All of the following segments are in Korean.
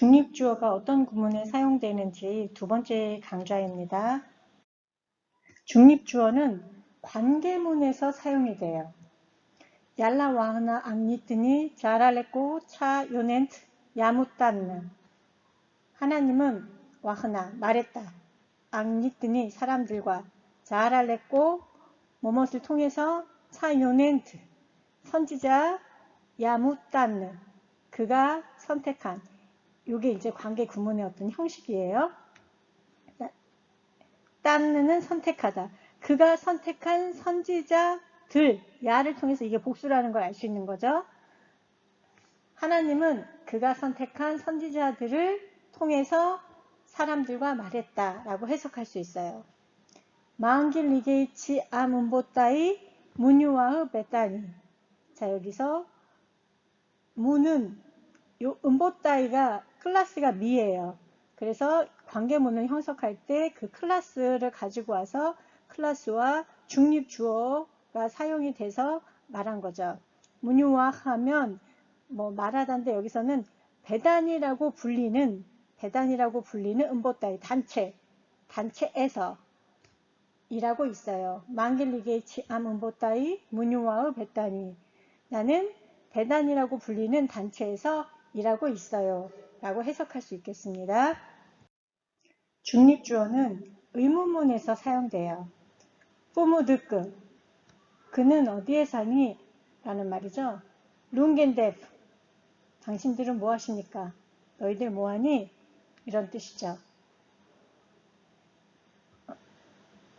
중립주어가 어떤 구문에 사용되는지 두 번째 강좌입니다. 중립주어는 관계문에서 사용이 돼요. 얄라 와흐나 앙니트니 자랄레꼬 차 요넨트 야무딴느 하나님은 와흐나 말했다. 앙니트니 사람들과 자랄레꼬 뭐뭇을 통해서 차 요넨트 선지자 야무딴느 그가 선택한 이게 이제 관계 구문의 어떤 형식이에요. 딴느는 선택하다. 그가 선택한 선지자들, 야를 통해서 이게 복수라는 걸 알 수 있는 거죠. 하나님은 그가 선택한 선지자들을 통해서 사람들과 말했다 라고 해석할 수 있어요. 마은길 리게이치 아문보따이 문유와의 베타니 자 여기서 문은 요 음보따이가 클라스가 미예요. 그래서 관계문을 형성할 때 그 클라스를 가지고 와서 클라스와 중립 주어가 사용이 돼서 말한 거죠. 문유와 하면 뭐 말하다인데 여기서는 배단이라고 불리는 배단이라고 불리는 음보따이 단체 단체에서 이라고 있어요. 망길리게이치 암 음보따이 문유와의 배단이 나는 배단이라고 불리는 단체에서 일하고 있어요. 라고 해석할 수 있겠습니다. 중립주어는 의문문에서 사용돼요. 포무드크 그는 어디에 사니? 라는 말이죠. 룽겐데프 당신들은 뭐 하십니까? 너희들 뭐 하니? 이런 뜻이죠.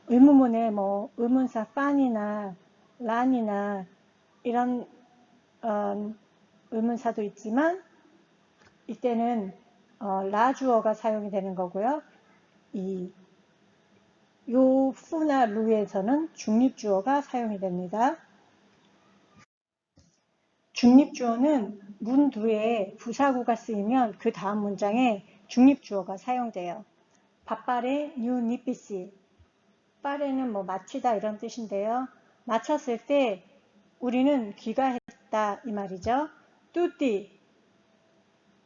의문문에 뭐 의문사 빤이나 란이나 이런 어, 의문사도 있지만 이때는 어, 라주어가 사용이 되는 거고요. 이 요푸나 루에서는 중립주어가 사용이 됩니다. 중립주어는 문 뒤에 부사구가 쓰이면 그 다음 문장에 중립주어가 사용돼요. 밥발에 뉴 니피시 빠레는 뭐 마치다 이런 뜻인데요. 마쳤을 때 우리는 귀가했다 이 말이죠. 뚜띠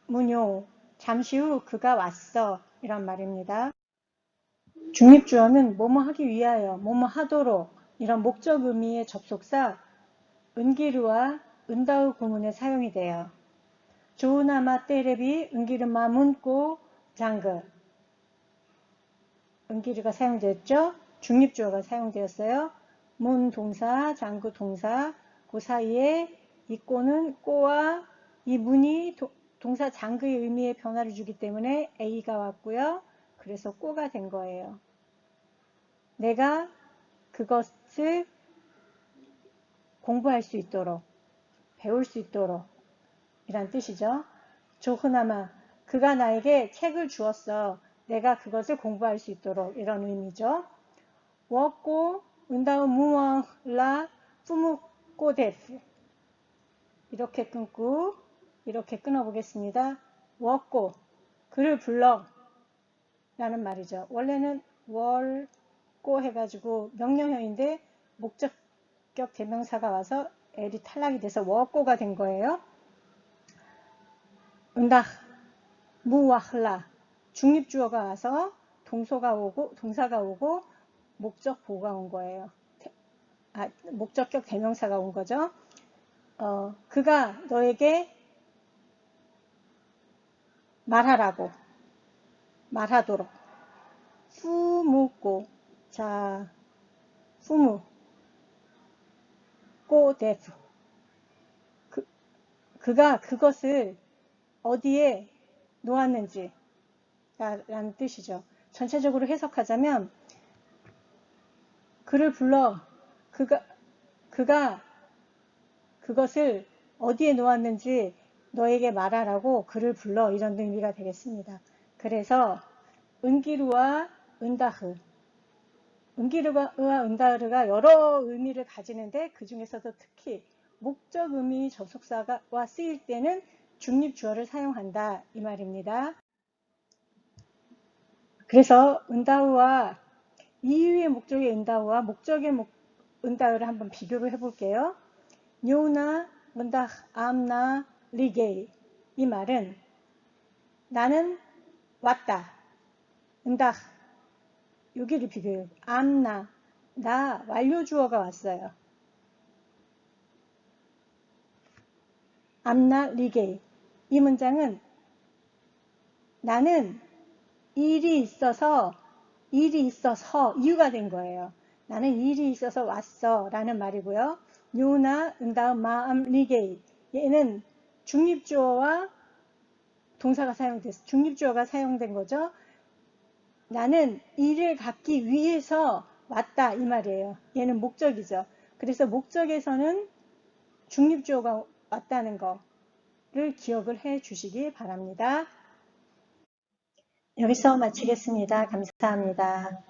문요 잠시 후 그가 왔어 이런 말입니다. 중립주어는 뭐뭐 하기 위하여 뭐뭐 하도록 이런 목적 의미의 접속사 은기르와 은다우 구문에 사용이 돼요. 조우나마 때레비 은기르마 문고 장그 은기르가 사용되었죠. 중립주어가 사용되었어요. 문 동사, 장구 동사 그 사이에 이 꼬는 꼬와 이 문이 도, 동사 장그의 의미의 변화를 주기 때문에 A가 왔고요. 그래서 꼬가 된 거예요. 내가 그것을 공부할 수 있도록 배울 수 있도록 이란 뜻이죠. 조흐나마 그가 나에게 책을 주었어. 내가 그것을 공부할 수 있도록 이런 의미죠. 워꼬 은다우 무왕라 푸무꼬데프 이렇게 끊고 이렇게 끊어보겠습니다. 워꼬 그를 불러 라는 말이죠. 원래는 월꼬 해가지고 명령형인데 목적격 대명사가 와서 L이 탈락이 돼서 워꼬가 된 거예요. 은다 무와흘라 중립주어가 와서 동소가 오고 동사가 오고 목적 보가 온 거예요. 아, 목적격 대명사가 온 거죠. 어, 그가 너에게 말하라고. 말하도록. 후무고 자. 후무. 꼬데프 그, 그가 그것을 어디에 놓았는지 라는 뜻이죠. 전체적으로 해석하자면 그를 불러 그가 그가 그것을 어디에 놓았는지 너에게 말하라고 그를 불러 이런 의미가 되겠습니다. 그래서 은기루와 은다흐 은기르와 은다흐가 여러 의미를 가지는데 그 중에서도 특히 목적 의미 접속사가 쓰일 때는 중립 주어를 사용한다 이 말입니다. 그래서 은다흐와 이유의 목적의 은다흐와 목적의 목, 은다흐를 한번 비교를 해볼게요. 뇨나, 은다흐, 암나, 리게이 이 말은 나는 왔다. 응다. 여기를 비교해요. 암나. 나 완료 주어가 왔어요. 암나 리게. 이 문장은 나는 일이 있어서 일이 있어서 이유가 된 거예요. 나는 일이 있어서 왔어 라는 말이고요. 요나 응다음 마음 리게 얘는 중립주어와 동사가 사용됐어. 중립주어가 사용된 거죠. 나는 일을 갖기 위해서 왔다 이 말이에요. 얘는 목적이죠. 그래서 목적에서는 중립주어가 왔다는 거를 기억을 해 주시기 바랍니다. 여기서 마치겠습니다. 감사합니다.